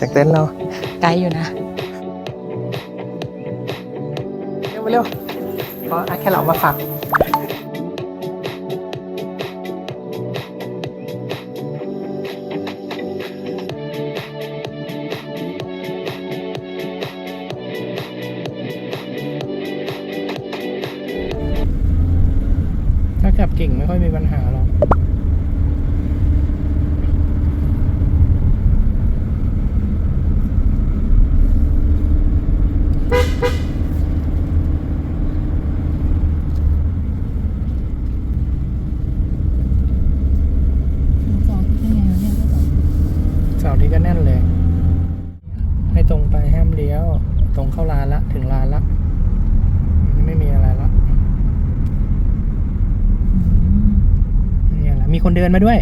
จากเต็นท์เราไกลอยู่นะ เร็วมาเร็วเพราะแค่เรามาฝาก คนเดินมาด้วย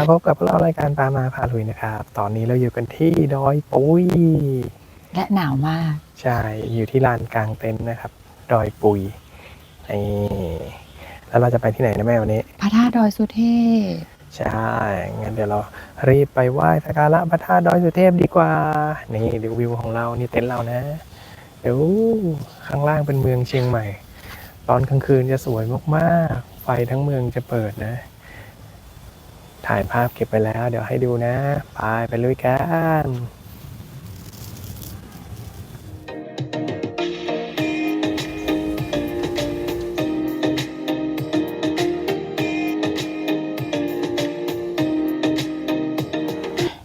สวัสดีครับพบกับเรารายการปามาพาลุยนะครับ ตอนนี้เราอยู่กันที่ดอยปุย และหนาวมาก ใช่ อยู่ที่ลานกลางเต็นท์นะครับ ดอยปุยนี่แล้วเราจะไปที่ไหนนะแม่วันนี้ พระธาตุดอยสุเทพ ใช่ งั้นเดี๋ยวเรารีบไปไหว้สักการะพระธาตุดอยสุเทพดีกว่า นี่ดูวิวของเรา นี่เต็นท์เรานะเดี๋ยวข้างล่างเป็นเมืองเชียงใหม่ ตอนกลางคืนจะสวยมากๆ ไฟทั้งเมืองจะเปิดนะ ถ่ายภาพเก็บไปแล้ว เดี๋ยวให้ดูนะ ไปไปลุยกัน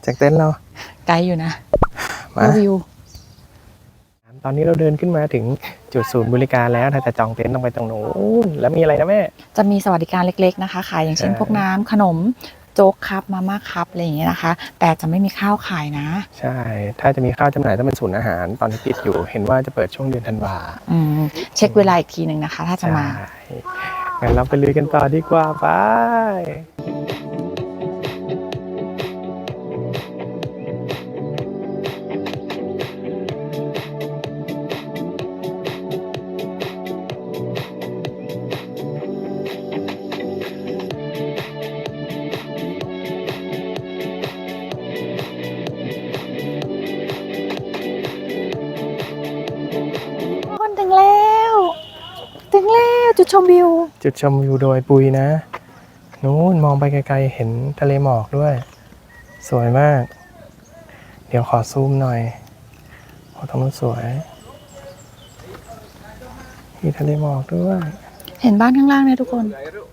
จากเต็นท์เราไกลอยู่นะมาวิวตอนนี้เราเดินขึ้นมาถึงจุดศูนย์บริการแล้วถ้าจะจองเต็นท์ต้องไปตรงโน้นแล้วมีอะไรนะแม่ จะมีสวัสดิการเล็กๆนะคะขายอย่างเช่นใช่พวกน้ำขนม โจ๊กครับมาม่าครับอะไรอย่างเงี้ยนะคะ แต่จะไม่มีข้าวขายนะ ใช่ ถ้าจะมีข้าวจำหน่ายต้องเป็นศูนย์อาหาร ตอนนี้ปิดอยู่เห็นว่าจะเปิดช่วงเดือนธันวาอืมเช็คเวลาอีกทีหนึ่งนะคะ ถ้าจะมาใช่งั้นเราไปลุยกันต่อดีกว่าไป ดชมวิว จุดชมวิวโดยปุยนะ นู้นมองไปไกลๆเห็นทะเลหมอกด้วย สวยมาก เดี๋ยวขอซูมหน่อยเพราะตรงนู้นสวย มีทะเลหมอกด้วย เห็นบ้านข้างล่างเนี่ยทุกคนแ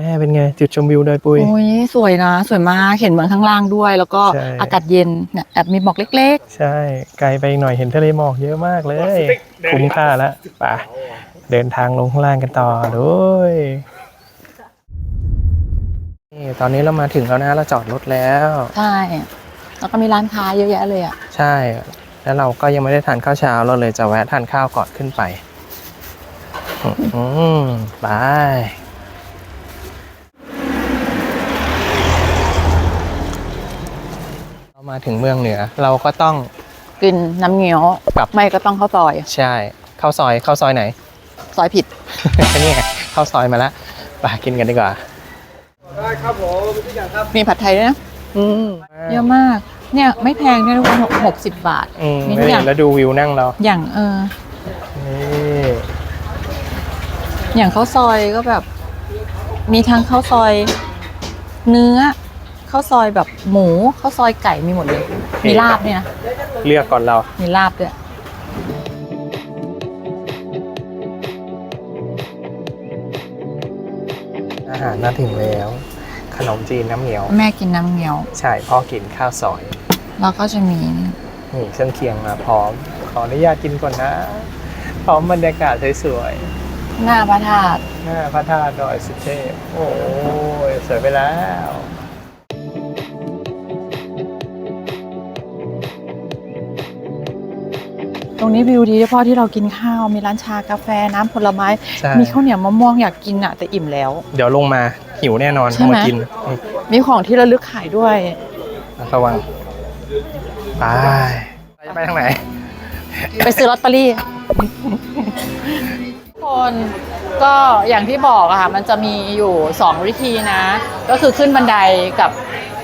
ม่เป็นไง จุดชมวิวโดยปุยโอ้ยสวยนะ สวยมากเห็นเมืองข้างล่างด้วย แล้วก็ใช่อากาศเย็นเนี่ยแอบมีหมอกเล็กใช่ ไกลไปอีกหน่อยเห็นทะเลหมอกเยอะมากเลย คุ้มค่าแล้วไปเดินทางลงข้างล่างกันต่อด้วยนี่ตอนนี้เรามาถึงแล้วนะเราจอดรถแล้วๆใช่แล้วก็มีร้านค้าเยอะแยะเลยอะใช่ แล้วเราก็ยังไม่ได้ทานข้าวเช้าเราเลยจะแวะทานข้าวก่อนขึ้นไปอืมไปเรา มาถึงเมืองเหนือ เราก็ต้อง กินน้ำเงี้ยวกลับ ไม่ก็ต้องข้าวซอย ใช่เข้าวซอยเข้าวซอยไหน ซอยผิด นี่ไงเข้าวซอยมาแล้วไปกินกันดีกว่ามีผัดไทยด้วยนะอืมเยอะมาก เนี่ยไม่แพงด้วยทุกคนหกสิบบาทอืมมีทุกอย่างแล้วดูวิวนั่งเรา อย่างเออ นี่อย่างข้าวซอยก็แบบ มีทั้งข้าวซอย เนื้อ ข้าวซอยแบบหมูข้าวซอยไก่มีหมดเลย มีลาบเนี่ยนะเลือกก่อนเรา มีลาบด้วยอาหารน่าถึงแล้ว ขนมจีนน้ำเหนียว แม่กินน้ำเงี้ยว ใช่พ่อกินข้าวซอย แล้วก็จะมีนี่เครื่องเคียงมาพร้อม ขออนุญาตกินก่อนนะ พร้อมบรรยากาศสวยหน้าพระธาตุๆหน้าพระธาตุดอยสุเทพโอ้ยสวยไปแล้ว ตรงนี้วิวดีด้วยพ่อที่เรากินข้าว มีร้านชากาแฟน้ำผลไม้ ใช่ มีข้าวเหนียวมะม่วงอยากกินอะแต่อิ่มแล้ว เดี๋ยวลงมาหิวแน่นอนใช่ไหม มากินอืมมีของที่ระลึกขายด้วย ระวังไปเราจะไปทางไหน ไปซื้อลอตเตอรี่ คนก็อย่างที่บอกอะค่ะมันจะมีอยู่2วิธีนะ ก็คือขึ้นบันไดกับ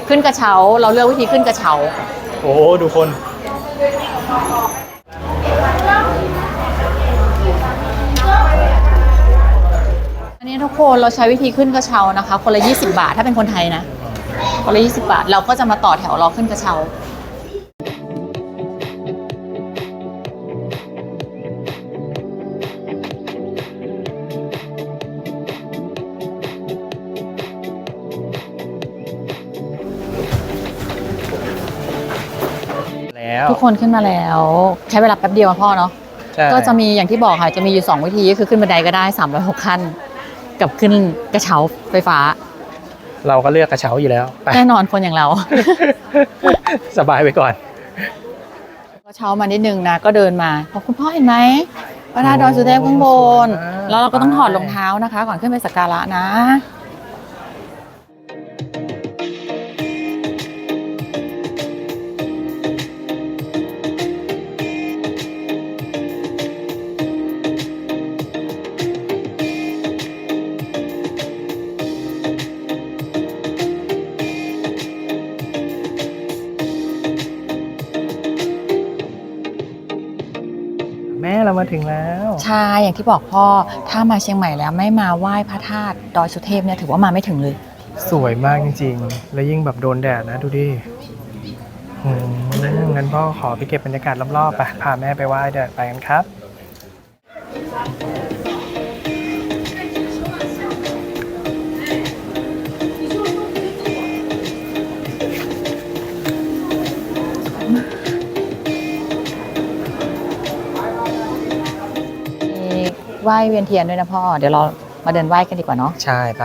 ขึ้นกระเช้า เราเลือกวิธีขึ้นกระเช้า โอ้ดูคน อันนี้ทุกคนเราใช้วิธีขึ้นกระเช้านะคะ คนละ 20 บาทถ้าเป็นคนไทยนะ คนละ 20 บาท เราก็จะมาต่อแถวรอขึ้นกระเช้าแล้วทุกคนขึ้นมาแล้ว ใช้เวลาแป๊บเดียวอะพ่อเนาะ ใช่ ก็จะมีอย่างที่บอกค่ะจะมีอยู่ 2 วิธีก็คือขึ้นบันไดก็ได้ 306ขั้น กับขึ้นกระเช้าไฟฟ้า เราก็เลือกกระเช้าอยู่แล้วไปแน่นอนคนอย่างเรา สบายไปก่อน ก็เช้ามานิดนึงนะก็เดินมาบอกคุณพ่อเห็นไหมพระธาตุดอยสุเทพข้างบนสวยมาก แล้วเราก็ต้องถอดรองเท้านะคะ ก่อนขึ้นไปสักการะนะ เรามาถึงแล้วใช่อย่างที่บอกพ่อถ้ามาเชียงใหม่แล้วไม่มาไหว้พระธาตุดอยสุเทพเนี่ยถือว่ามาไม่ถึงเลย สวยมากจริงๆ แล้วยิ่งแบบโดนแดดนะดูดิอืมงั้นพ่อขอไปเก็บบรรยากาศรอบๆไปพาแม่ไปไหว้เดี๋ยวไปกันครับ ไหว้เวียนเทียนด้วยนะพ่อ เดี๋ยวเรามาเดินไหว้กันดีกว่าเนาะ ใช่ไป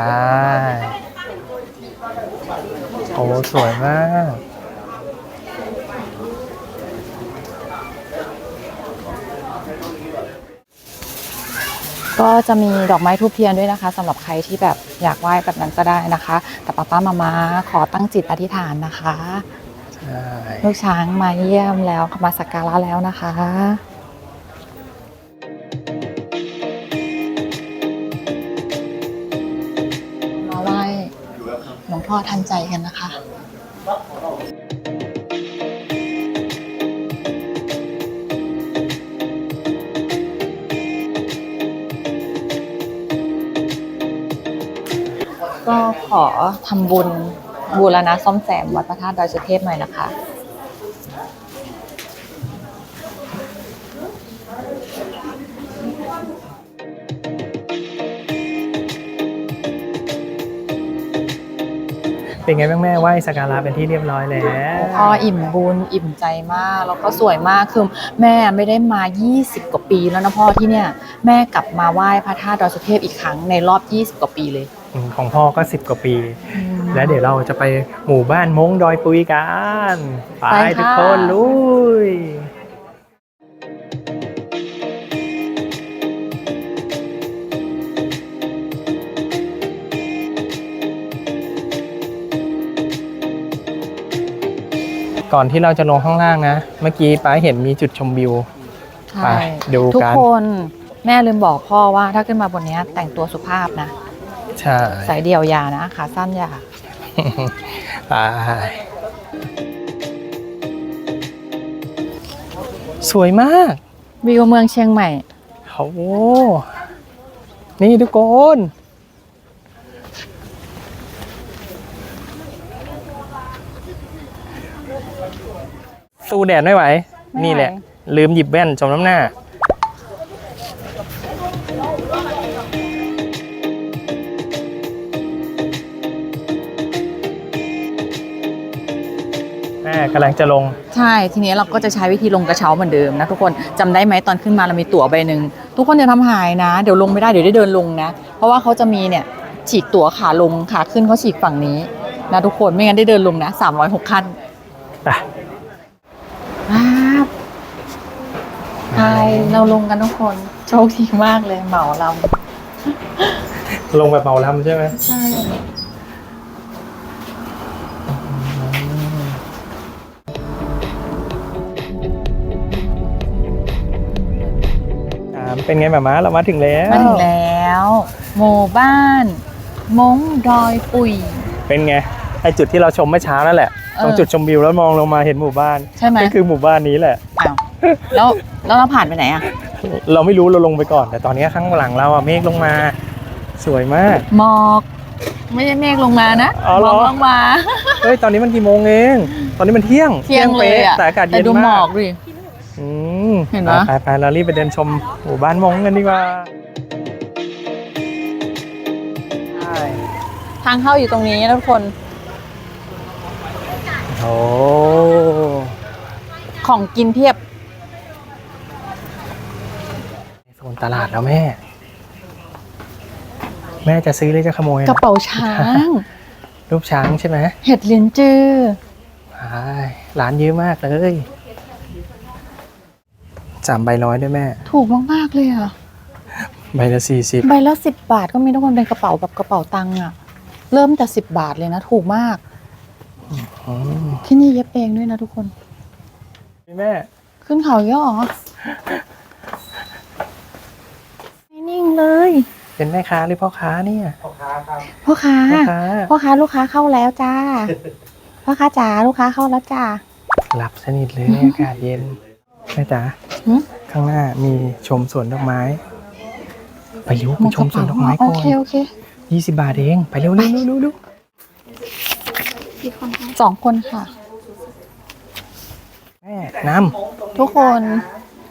โอ้สวยมาก ก็จะมีดอกไม้ทูบเทียนด้วยนะคะสำหรับใครที่แบบอยากไหว้แบบนั้นก็ได้นะคะ แต่ป้าป้ามามาขอตั้งจิตอธิษฐานนะคะ ใช่ ลูกช้างมาเยี่ยมแล้วมาสักการะแล้วนะคะ พ่อทันใจกันนะคะก็ขอทำบุญบูรณะซ่อมแซมวัดพระธาตุดอยสุเทพหน่อยนะคะ เป็นไงบ้างแม่ไหว้สักการะเป็นที่เรียบร้อยแล้วพ่ออิ่มบุญอิ่มใจมากแล้วก็สวยมากคือแม่ไม่ได้มา 20 กว่าปีแล้วนะพ่อที่เนี่ยแม่กลับมาไหว้พระธาตุดอยสุเทพอีกครั้งในรอบ 20 กว่าปีเลยอืมของพ่อก็สิบกว่าปี และเดี๋ยวเราจะไปหมู่บ้านมงดอยปุยกันไปไปค่ะทุกคนลุย ก่อนที่เราจะลงข้างล่างนะ เมื่อกี้ป้าเห็นมีจุดชมวิว ใช่ไปดูกัน ทุกคนแม่ลืมบอกพ่อว่าถ้าขึ้นมาบนเนี้ยแต่งตัวสุภาพนะ ใช่ใส่เดี่ยวยานะขาสั้นอยา ไปสวยมากวิวเมืองเชียงใหม่ โอ้โหนี่ทุกคน สู้แดดไม่ไหวไม่นี่แหละไหวลืมหยิบแว่นจมน้ำหน้าแม่กำลังจะลง ใช่ ทีนี้เราก็จะใช้วิธีลงกระเช้าเหมือนเดิมนะทุกคนจำได้ไหมตอนขึ้นมาเรามีตั๋วใบหนึ่งทุกคนอย่าทำหายนะ เดี๋ยวลงไม่ได้เดี๋ยวได้เดินลงนะ เพราะว่าเขาจะมีเนี่ยฉีกตั๋วขาลงขาขึ้นเขาฉีกฝั่งนี้นะทุกคนไม่งั้นได้เดินลงนะ306ขั้น ไป ครับไปเราลงกันทุกคน โชคดีมากเลยเหมาเราลงแบบเมาลำใช่ไหมใช่อ่าเป็นไงหมาม้าเรามาถึงแล้ว มาถึงแล้ว หมู่บ้าน มงดอยปุย เป็นไงไอจุดที่เราชมเมื่อเช้านั่นแหละเออ ตรงจุดชมวิวแล้วมองลงมาเห็นหมู่บ้าน ใช่ไหม ก็คือหมู่บ้านนี้แหละอ้าวแล้วแล้วเราผ่านไปไหนอะเราไม่รู้เราลงไปก่อน แต่ตอนนี้ข้างหลังเราอะเมฆลงมา สวยมาก หมอก ไม่ใช่เมฆลงมานะอ๋อเหรอหมอกลงมา เฮ้ยตอนนี้มันกี่โมงเอง ตอนนี้มันเที่ยงเที่ยงเลยอะป๊แต่อากาศแต่เย็นดูหมมาอกกดิ อืมเห็นปะ ไปไปๆเรารีบไปเดินชมหมู่บ้านมงกันดีกว่าใช่ทางเข้าอยู่ตรงนี้นะทุกคน โอ้ของกินเพียบโซนตลาดแล้วแม่ แม่จะซื้อหรือจะขโมยกระเป๋าช้าง รูปช้างใช่ไหมเห็ดลินจือใช่ร้านเยอะมากเลยสามใบร้อยด้วยแม่ ถูกมาก ๆ เลยอะ ใบละสี่สิบใบละสิบบาทก็มีทุกคนเป็นกระเป๋าแบบกระเป๋าตังค์อะ เริ่มแต่สิบบาทเลยนะ ถูกมาก ที่นี่เย็บเองด้วยนะทุกคนแม่ ขึ้นเขาเยอะเหรอไม่นิ่งเลย เป็นแม่ค้าหรือพ่อค้าเนี่ยพ่อค้า พ่อค้า พ่อค้าลูกค้าเข้าแล้วจ้า พ่อค้าจ๋าลูกค้าเข้าแล้วจ้า หลับสนิทเลยอากาศเย็น แม่จ๋าหึข้างหน้ามีชมสวนดอกไม้ ไปเร็วไปชมสวนดอกไม้โอก่อนเคโอเคยี่สิบบาทเอง ไปเร็วเร็วเร็วเร็ว เร็วสองคนค่ะ แม่น้ทุกคน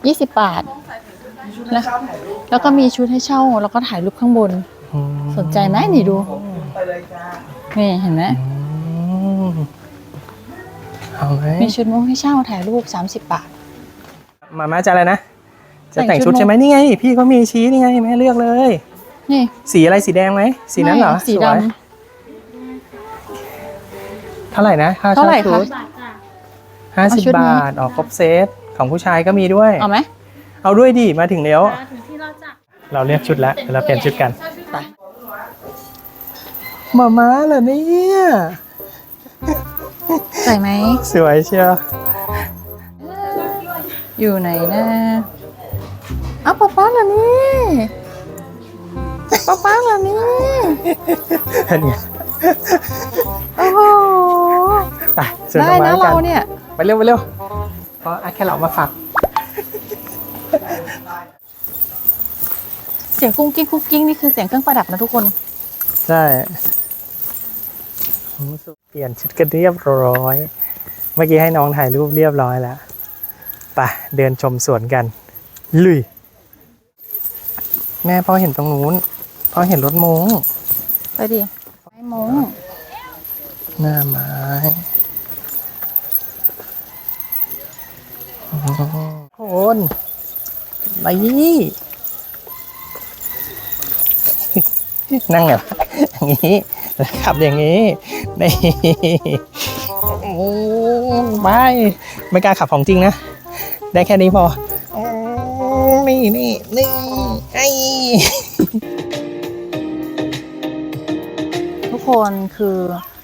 ยี่สิบบาทแล้วแล้วก็มีชุดให้เช่าแล้วก็ถ่ายรูปข้างบนำอืมสนใจไหมนี่ดู นี่เห็นไหมอืมเอาไหมมีชุดมุ้งให้เช่าถ่ายรูป 30 บาท มาม่าจะอะไรนะ จะแต่งแต่งชุชุดด ใช่ไหมนี่ไง พี่เขามีชี้นี่ไงแม่เลือกเลย นี่สีอะไรสีแดงไหมสีนั้นเหรอไม่สีสดวย เท่าไหร่นะค่าเท่าไหร่เช่าคะ ชุดห้าสิบเอาชุดนี้ บาทออกครบเซตของผู้ชายก็มีด้วยำเอาไหม เอาด้วยดิมาถึงแล้วเราเรียกชุดแล้วเดี๋ยวเราเปลี่ยนชุดกันไป มาม้าเหรอเนี่ย ใส่ไหม สวยเชียวอยู่ไหนนะเอาป๊าป๊าเหรอนี่ป๊าป๊าเหรอนี่เป็นไงโอ้โห ไปสวนได้ดอกไม้นะกัเรานเนี่ย ไปเร็วไปเร็วเพราะอาแค่เรามาฝากเสียงกุ้งกิ้งกุ้งกิ้งนี่คือเสียงเครื่องประดับนะทุกคน ใช่เปลี่ยนชุดกันเรียบร้อย เมื่อกี้ให้น้องถ่ายรูปเรียบร้อยแล้วไปเดินชมสวนกัน ลุย แม่พ่อเห็นตรงนู้นพ่อเห็นรถมงไปดิไม้มงหน้าไม้ โอ้โหคนไปนี่นั่งแบบอย่างนี้แล้วขับอย่างนี้นี่โอ้ไปไม่กล้าขับของจริงนะ ได้แค่นี้พอ นี่นี่นี่ไอ้ทุกคนคือ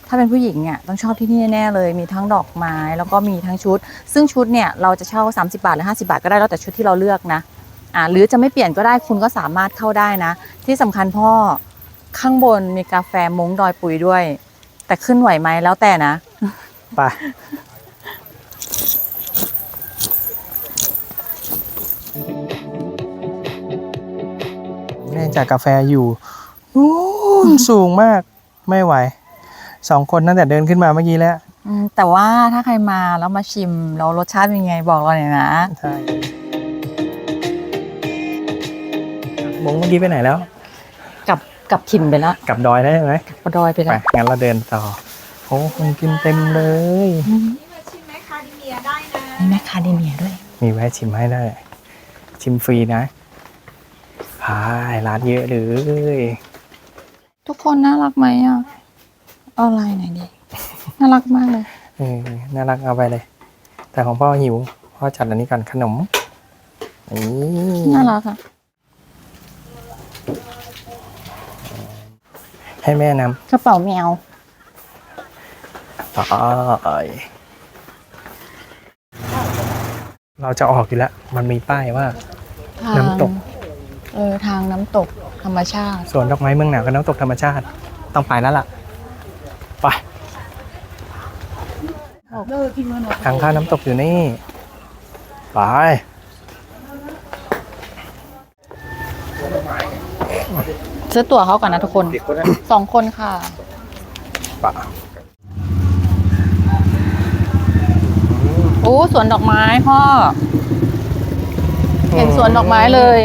ถ้าเป็นผู้หญิงเนี่ยต้องชอบที่นี่แน่ๆเลยมีทั้งดอกไม้ แล้วก็มีทั้งชุด ซึ่งชุดเนี่ยเราจะเช่า 30 บาทหรือ 50 บาทก็ได้แล้วแต่ชุดที่เราเลือกนะอ่าหรือจะไม่เปลี่ยนก็ได้คุณก็สามารถเข้าได้นะ ที่สำคัญพ่อข้างบนมีกาแฟมงดอยปุยด้วย แต่ขึ้นไหวไหมแล้วแต่นะไปแม่จากกาแฟอยู่นู่นสูงมากไม่ไหว สองคนตั้งแต่เดินขึ้นมาเมื่อกี้แล้วอืมแต่ว่าถ้าใครมาแล้วมาชิมแล้วรสชาติเป็นไงบอกเราหน่อยนะใช่มงเมื่อกี้ไปไหนแล้ว กลับกลับถิ่นไปแล้วกลับดอยได้ไหมกลับดอยไปไปแล้วงั้นเราเดินต่อโอ้คนกินเต็มเลย อืมชิมแมคคาเดเมียได้นะมีแมคคาเดเมียด้วย มีแวะชิมให้ได้ ชิมฟรีนะพายร้านเยอะเลยทุกคนน่ารักไหมอะ เอาอะไรไหนอยดี น่ารักมากเลย เออน่ารักเอาไปเลย แต่ของพ่อหิว พ่อจัดอันนี้ก่อนขนมนี่น่ารักอะ ให้แม่นกระเป๋าแมวำต่อยเราจะออกอยู่แล้ว มันมีป้ายว่า ทางน้ำตก เออ ทางน้ำตกธรรมชาติ สวนดอกไม้เมืองหนาวกับน้ำตกธรรมชาติ ต้องไปแล้วล่ะ ไปทางเข้าน้ำตกอยู่นี่ ไป ซื้อตั๋วเขาก่อนนะทุกคน สองคนค่ะปะโอ้สวนดอกไม้พ่อ เห็นสวนดอกไม้เลย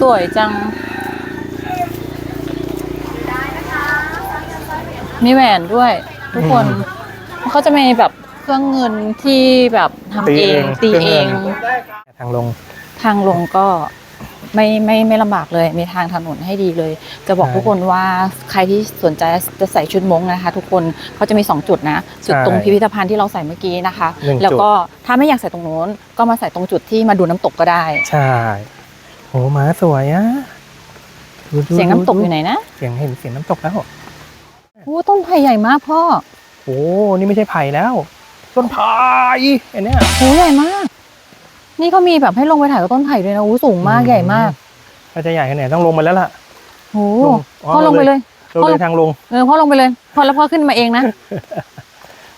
สวยจัง มีแหวนด้วย ทุกคนเขาจะมีแบบเครื่องเงินที่แบบทำเองตีเองทางลง ทางลงก็ไม่ไม่ไม่ลำบากเลย มีทางถนนให้ดีเลย จะบอกใช่ทุกคนว่าใครที่สนใจจะใส่ชุดมงนะคะ ทุกคนเขาจะมี 2 จุดนะ จุดใช่ตรงพิพิธภัณฑ์ที่เราใส่เมื่อกี้นะคะ หนึ่งจุด แล้วก็ถ้าไม่อยากใส่ตรงโน้น ก็มาใส่ตรงจุดที่มาดูน้ำตกก็ได้ ใช่โหหมาสวยอะดูดูเสียงน้ำตกดูอยู่ไหนนะ เสียงเห็นเสียงน้ำตกแล้ว โอ้ต้นไผ่ใหญ่มากพ่อโอ้นี่ไม่ใช่ไผ่แล้ว ต้นไผ่เห็นเนี่ยโอ้ใหญ่มาก นี่เขามีแบบให้ลงไปถ่ายกับต้นไผ่ด้วยนะโอ้สูงมากใหญ่มากถ้าจะใหญ่ขนาดไหนต้องลงมาแล้วล่ะโอ้ลงอ๋อพ่อลงไปเลยลงเลยทางลงเออพ่อลงไปเลยพ่อแล้วพ่อขึ้นมาเองนะ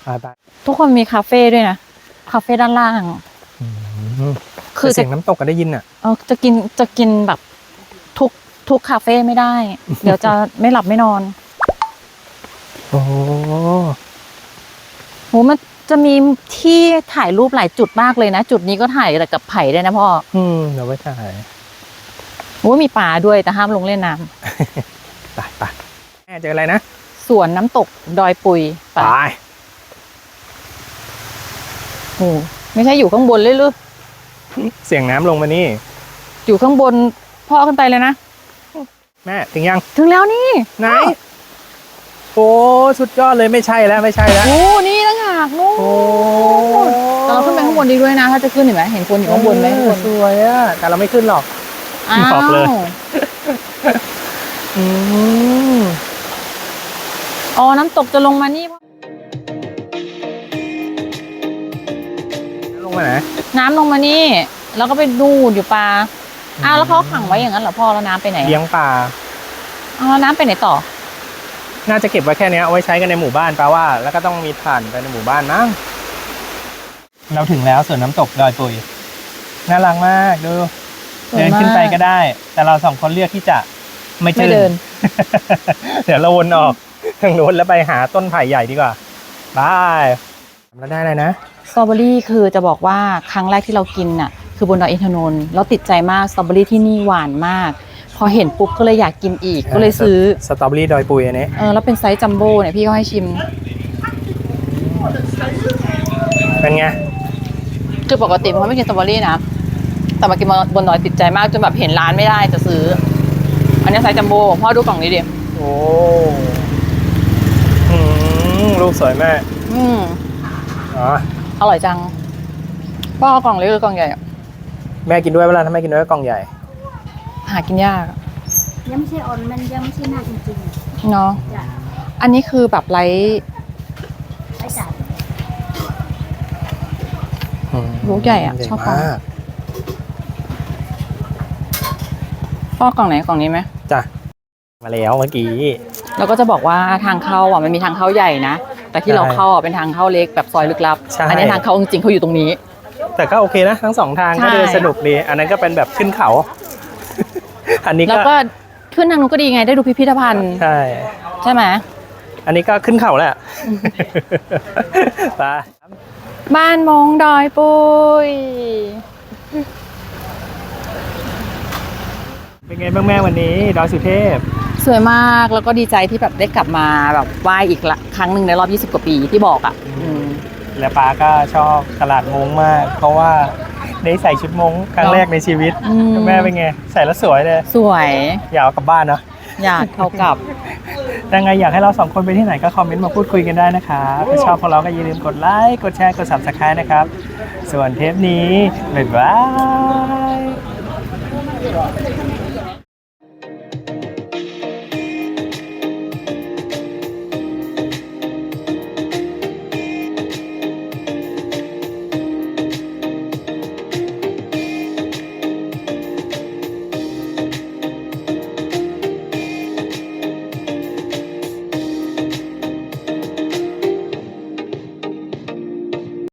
ไปไปทุกคนมีคาเฟ่ด้วยนะคาเฟ่ด้านล่างอืมคือแต่เสีจะยงน้ำตกก็ได้ยินอะเออจะกินจะกินแบบทุกทุกคาเฟ่ไม่ได้ เดี๋ยวจะไม่หลับไม่นอน โอ้โหมันจะมีที่ถ่ายรูปหลายจุดมากเลยนะ จุดนี้ก็ถ่ายแต่กับไผ่ได้วยนะพ่อ อืมเดี๋ยวไว้ถ่ายโหมีป่าด้วยแต่ห้ามลงเล่นน้ำไปไปแม่เจออะไรนะสวนน้ำตกดอยปุยไปป่าโหไม่ใช่อยู่ข้างบนเลยหรือเสียงน้ำลงมานี่ อยู่ข้างบนพ่อขึ้นไปเลยนะ แม่ถึงยัง ถึงแล้วนี่ ไหน โอ้สุดยอดเลยไม่ใช่แล้วไม่ใช่แล้ว โอ้นี่ต่างหากนู่นโอ้ แต่เราขึ้นไปข้างบนดีด้วยนะ ถ้าจะขึ้นเห็นไหมเห็นคนอยู่ข้างบนไหมข้างบนสวยอะแต่เราไม่ขึ้นหรอก อ้าบอกเลย วอืมอ๋อ น้ำตกจะลงมานี่ ลงมาไหน น้ำลงมานี่ แล้วก็ไปดูดอยู่ปลา อ้าว แล้วเขาขังไว้อย่างนั้นเหรอพ่อแล้วน้ำไปไหนเลี้ยงปลา อ้าวแล้วน้ำไปไหนต่อ น่าจะเก็บไว้แค่เนี้ยเอาไว้ใช้กันในหมู่บ้านแปลว่า แล้วก็ต้องมีถ่านไปในหมู่บ้านมั้งเราถึงแล้วส่วนน้ำตกดอยปุยน่ารักมากดูสวยมากเดินขึ้นไปก็ได้ แต่เราสองคนเลือกที่จะไม่ไม่ขึ้นเดิน เดี๋ยวเราวนออกทางโน้นแล้วไปหาต้นไผ่ใหญ่ดีกว่าบายแล้วได้เลยนะสตรอเบอรี่คือจะบอกว่าครั้งแรกที่เรากินน่ะ คือบนดอยอินทนนท์เราติดใจมากสตรอเบอรี่ที่นี่หวานมาก พอเห็นปุ๊บก็เลยอยากกินอีกก็เลยซื้อสตรอเบอรี่ดอยปุยอันนี้เออแล้วเป็นไซส์จัมโบ้เนี่ยพี่เขาให้ชิม เป็นไง คือปกติผมไม่กินสตรอเบอรี่นะ แต่มากินบนดอยติดใจมากจนแบบเห็นร้านไม่ได้จะซื้อ อันนี้ไซส์จัมโบ้พ่อดูกล่องนี้ดิโอ้อืมลูกสวยแม่อืมอ๋ออร่อยจังพ่อเอากล่องเล็กหรือกล่องใหญ่อะแม่กินด้วยเวลาถ้าแม่กินด้วยก็กล่องใหญ่ หากินยากอะยังไม่ใช่ออนมันยังไม่ใช่หน้าจริงเนาะๆจ้ะอันนี้คือแบบไร้ไอ้จ่ายอืมลูกใหญ่อะใหญ่ชอบกล่องมากพ่อกล่องไหนกล่องนี้ไหมจ้ะมาแล้วเมื่อกี้แล้วก็จะบอกว่าทางเข้าอะมันมีทางเข้าใหญ่นะ แต่ที่เราใช่เข้าอะเป็นทางเข้าเล็กแบบซอยลึกลับ ใช่ อันี้ทางเข้าจริงๆเขาอยู่ตรงนี้ แต่ก็โอเคนะ ทั้งสองทางใช่ก็เดินสนุกดี อันนั้นก็เป็นแบบขึ้นเขา อันนี้แล้วก็ก็ขึ้นทางนู้นก็ดีไงได้ดูพิพิธภัณฑ์ใช่ใช่ไหมอันนี้ก็ขึ้นเขาแหละไปบ้านมงดอยปุยเป็นไงบ้างแม่วันนี้ดอยสุเทพ สวยมากแล้วก็ดีใจที่แบบได้กลับมาแบบไหว้อีกละครั้งหนึ่งในรอบ 20 กว่าปีที่บอกอะอืมและป้าก็ชอบตลาดมงมาก เพราะว่า ได้ใส่ชุดมงครั้งแรกในชีวิตอืม แม่เป็นไง ใส่แล้วสวยเลยสวย อยากเอากลับบ้านเนาะอยากเข้ากับ ยังไงอยากให้เราสองคนไปที่ไหนก็คอมเมนต์มาพูดคุยกันได้นะครับถ้าชอบของเราก็อย่าลืมกดไลค์กดแชร์กด subscribe นะครับ ส่วนเทปนี้บ๊ายบาย